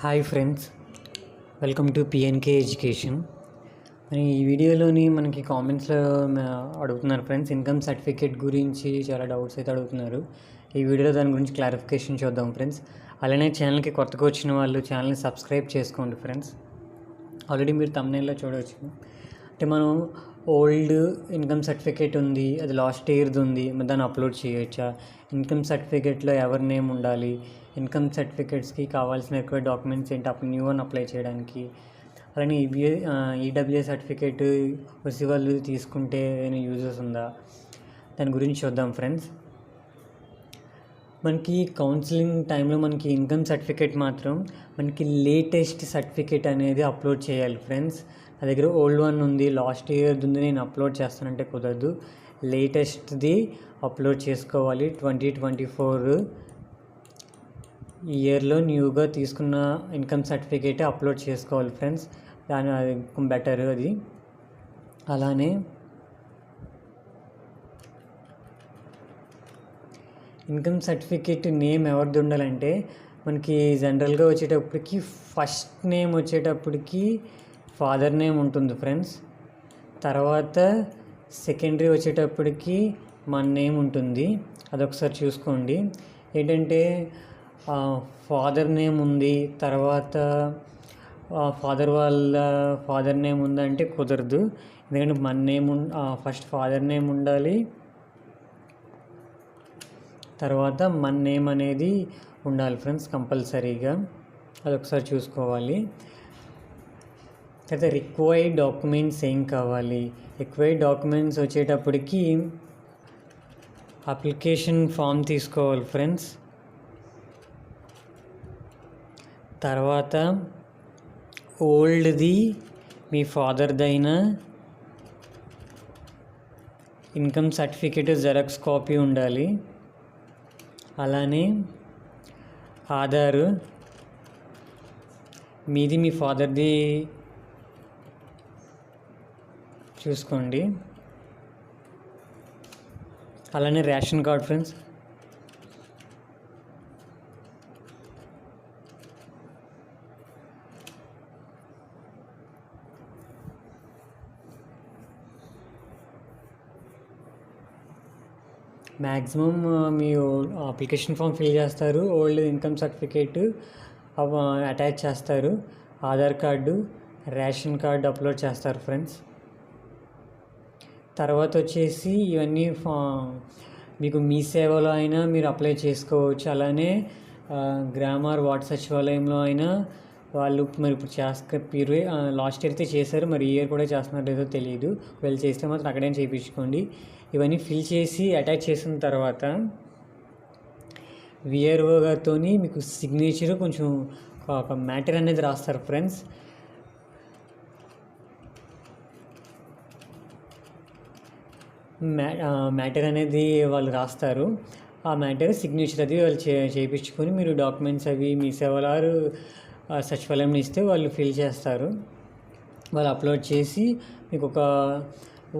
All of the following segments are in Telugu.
Hi friends welcome to PNK education మరి ఈ వీడియోలోని మనకి కామెంట్స్లో అడుగుతున్నారు ఫ్రెండ్స్ ఇన్కమ్ సర్టిఫికేట్ గురించి చాలా డౌట్స్ అయితే అడుగుతున్నారు. ఈ వీడియోలో దాని గురించి క్లారిఫికేషన్ చూద్దాం ఫ్రెండ్స్. అలానే ఛానల్కి కొత్తగా వచ్చిన వాళ్ళు ఛానల్ని సబ్స్క్రైబ్ చేసుకోండి ఫ్రెండ్స్. ఆల్రెడీ మీరు తమ్నేల్లో చూడవచ్చు అంటే మనం ఓల్డ్ ఇన్కమ్ సర్టిఫికేట్ ఉంది అది లాస్ట్ ఇయర్ది ఉంది మరి దాన్ని అప్లోడ్ చేయొచ్చా? ఇన్కమ్ సర్టిఫికేట్లో ఎవరి నేమ్ ఉండాలి? ఇన్కమ్ సర్టిఫికేట్స్కి కావాల్సిన ఎక్కువ డాక్యుమెంట్స్ ఏంటి? అప్పుడు న్యూ వన్ అప్లై చేయడానికి. అలానే ఈబీఏ ఈడబ్ల్యూఏ సర్టిఫికేట్ వచ్చి వాళ్ళు తీసుకుంటే ఏమైనా యూజెస్ ఉందా? దాని గురించి చూద్దాం ఫ్రెండ్స్. మనకి కౌన్సిలింగ్ టైంలో మనకి ఇన్కమ్ సర్టిఫికేట్ మాత్రం మనకి లేటెస్ట్ సర్టిఫికేట్ అనేది అప్లోడ్ చేయాలి ఫ్రెండ్స్. నా దగ్గర ఓల్డ్ వన్ ఉంది. లాస్ట్ ఇయర్ ఉంది నేను అప్లోడ్ చేస్తానంటే కుదరదు. లేటెస్ట్ది అప్లోడ్ చేసుకోవాలి. ట్వంటీ ట్వంటీ ఫోర్ ఇయర్లో న్యూగా తీసుకున్న ఇన్కమ్ సర్టిఫికేట్ అప్లోడ్ చేసుకోవాలి ఫ్రెండ్స్. దాని అది బెటర్ అది. అలానే ఇన్కమ్ సర్టిఫికేట్ నేమ్ ఎవరిది ఉండాలంటే మనకి జనరల్గా వచ్చేటప్పటికి ఫస్ట్ నేమ్ వచ్చేటప్పటికి ఫాదర్ నేమ్ ఉంటుంది ఫ్రెండ్స్. తర్వాత సెకండరీ వచ్చేటప్పటికి మన నేమ్ ఉంటుంది. అదొకసారి చూసుకోండి. ఏంటంటే ఫాదర్ నేమ్ ఉంది తర్వాత ఫాదర్ వాళ్ళ ఫాదర్ నేమ్ ఉందంటే కుదరదు. ఎందుకంటే మన నేమ్ ఫస్ట్ ఫాదర్ నేమ్ ఉండాలి. తర్వాత మన నేమ్ అనేది ఉండాలి ఫ్రెండ్స్ కంపల్సరీగా. అది ఒకసారి చూసుకోవాలి. తర్వాత రిక్వైర్డ్ డాక్యుమెంట్స్ ఏం కావాలి? రిక్వైర్డ్ డాక్యుమెంట్స్ వచ్చేటప్పటికి అప్లికేషన్ ఫామ్ తీసుకోవాలి ఫ్రెండ్స్. తర్వాత ఓల్డ్ది మీ ఫాదర్దైన ఇన్కమ్ సర్టిఫికేట్ జెరాక్స్ కాపీ ఉండాలి. అలానే ఆధారు మీది మీ ఫాదర్ది చూసుకోండి. అలానే రేషన్ కార్డ్ ఫ్రెండ్స్ మ్యాక్సిమం మీ అప్లికేషన్ ఫామ్ ఫిల్ చేస్తారు ఓల్డ్ ఇన్కమ్ సర్టిఫికేట్ అటాచ్ చేస్తారు Aadhaar card ration card upload చేస్తారు ఫ్రెండ్స్. తర్వాత వచ్చేసి ఇవన్నీ ఫా మీకు మీ సేవలో అయినా మీరు అప్లై చేసుకోవచ్చు. అలానే గ్రామార్ వార్డ్ సచివాలయంలో అయినా వాళ్ళు మరి ఇప్పుడు చేస్త పీరు లాస్ట్ ఇయర్ అయితే చేశారు మరి ఈ ఇయర్ కూడా చేస్తున్నారు లేదో తెలియదు వీళ్ళు చేస్తే మాత్రం అక్కడైనా చేయించుకోండి ఇవన్నీ ఫిల్ చేసి అటాచ్ చేసిన తర్వాత విఆర్ఓ గారితో మీకు సిగ్నేచర్ కొంచెం ఒక మ్యాటర్ అనేది రాస్తారు ఫ్రెండ్స్ మ్యా మ్యాటర్ అనేది వాళ్ళు రాస్తారు. ఆ మ్యాటర్ సిగ్నేచర్ అది వాళ్ళు చే చేయించుకొని మీరు డాక్యుమెంట్స్ అవి మీ సేవలారు సచివాలయంలో ఇస్తే వాళ్ళు ఫిల్ చేస్తారు. వాళ్ళు అప్లోడ్ చేసి మీకు ఒక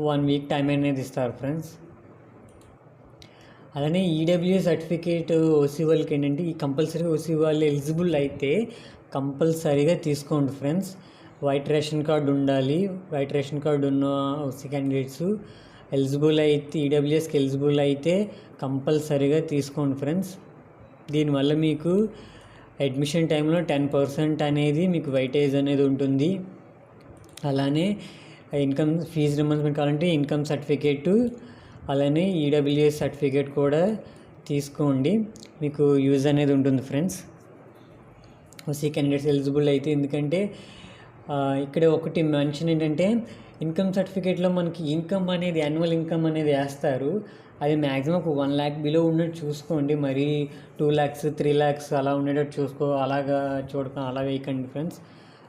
వన్ వీక్ టైం అనేది ఇస్తారు ఫ్రెండ్స్. అలానే ఈడబ్ల్యూ సర్టిఫికేట్ ఓసీ వాళ్ళకి ఏంటంటే ఈ కంపల్సరీ ఓసీ వాళ్ళు ఎలిజిబుల్ అయితే కంపల్సరీగా తీసుకోండి ఫ్రెండ్స్. వైట్ రేషన్ కార్డు ఉండాలి. వైట్ రేషన్ కార్డు ఉన్న ఓసీ క్యాండిడేట్స్ ఎలిజిబుల్ అయితే ఈడబ్ల్యూఎస్కి ఎలిజిబుల్ అయితే కంపల్సరీగా తీసుకోండి ఫ్రెండ్స్. దీనివల్ల మీకు అడ్మిషన్ టైంలో టెన్ పర్సెంట్ అనేది మీకు వైటేజ్ అనేది ఉంటుంది. అలానే ఇన్కమ్ ఫీజు రిమంబర్స్మెంట్ కావాలంటే ఇన్కమ్ సర్టిఫికేటు అలానే ఈడబ్ల్యూఎస్ సర్టిఫికేట్ కూడా తీసుకోండి. మీకు యూజ్ అనేది ఉంటుంది ఫ్రెండ్స్. ఓసీ క్యాండిడేట్స్ ఎలిజిబుల్ అయితే ఎందుకంటే ఇక్కడ ఒకటి మెన్షన్ ఏంటంటే ఇన్కమ్ సర్టిఫికేట్లో మనకి ఇన్కమ్ అనేది యాన్యువల్ ఇన్కమ్ అనేది వేస్తారు. అది మ్యాక్సిమం ఒక వన్ ల్యాక్ బిలో ఉన్నట్టు చూసుకోండి. మరి టూ ల్యాక్స్ త్రీ ల్యాక్స్ అలా ఉండేటట్టు చూసుకో అలాగా చూడక అలా వేయకండి ఫ్రెండ్స్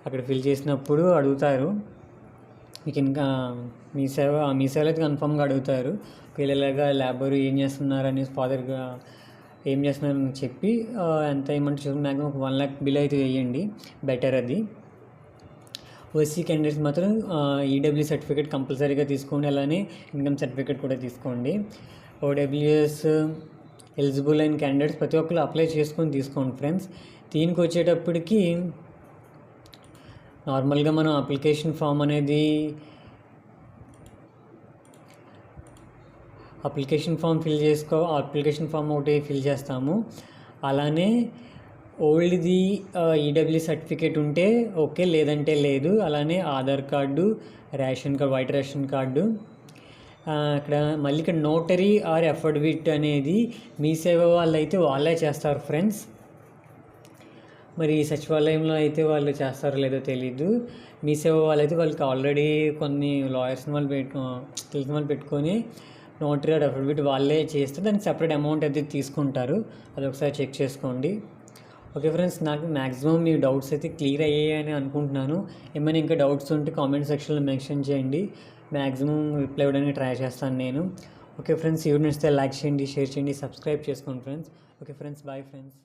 అక్కడ ఫిల్ చేసినప్పుడు అడుగుతారు. మీకు ఇంకా మీ సేవ మీ సేవలు అయితే కన్ఫామ్గా అడుగుతారు. పిల్లలుగా లేబర్ ఏం చేస్తున్నారు అనేసి ఫాదర్గా ఏం చేస్తున్నారని చెప్పి ఎంత ఏమంటే చూసుకుని మ్యాక్సిమం ఒక వన్ ల్యాక్ బిల్ అయితే వేయండి. బెటర్ అది. ఓసీ క్యాండిడేట్స్ మాత్రం ఈడబ్ల్యూ సర్టిఫికేట్ కంపల్సరీగా తీసుకోండి. అలానే ఇన్కమ్ సర్టిఫికేట్ కూడా తీసుకోండి. ఓడబ్ల్యూఎస్ ఎలిజిబుల్ అయిన క్యాండిడేట్స్ ప్రతి ఒక్కరు అప్లై చేసుకొని తీసుకోండి ఫ్రెండ్స్ దీనికి వచ్చేటప్పటికి నార్మల్గా మనం అప్లికేషన్ ఫామ్ అనేది అప్లికేషన్ ఫామ్ ఫిల్ చేసుకో అప్లికేషన్ ఫామ్ ఒకటి ఫిల్ చేస్తాము. అలానే ఓల్డ్ది ఈడబ్ల్యూ సర్టిఫికేట్ ఉంటే ఓకే లేదంటే లేదు. అలానే Aadhaar card ration card white ration card. అక్కడ మళ్ళీ ఇక్కడ నోటరీ ఆర్ ఎఫర్డవిట్ అనేది మీ సేవ వాళ్ళు అయితే వాళ్ళే చేస్తారు ఫ్రెండ్స్. మరి సచివాలయంలో అయితే వాళ్ళు చేస్తారో లేదో తెలీదు. మీ సేవ వాళ్ళైతే వాళ్ళకి ఆల్రెడీ కొన్ని లాయర్స్ని వాళ్ళు పెట్టు తెలిసిన వాళ్ళు పెట్టుకొని నోటరీ ఆర్ అఫిడవిట్ వాళ్ళే చేస్తే దానికి సపరేట్ అమౌంట్ అయితే తీసుకుంటారు. అది ఒకసారి చెక్ చేసుకోండి. ఓకే ఫ్రెండ్స్ నాకు మ్యాక్సిమం మీ డౌట్స్ అయితే క్లియర్ అయ్యాయని అనుకుంటున్నాను. ఏమైనా ఇంకా డౌట్స్ ఉంటే కామెంట్ సెక్షన్లో మెన్షన్ చేయండి. మ్యాక్సిమం రిప్లై ఇవ్వడానికి ట్రై చేస్తాను నేను. ఓకే ఫ్రెండ్స్ ఈ నచ్చితే లైక్ చేయండి షేర్ చేయండి సబ్స్క్రైబ్ చేసుకోండి friends. Okay friends bye friends.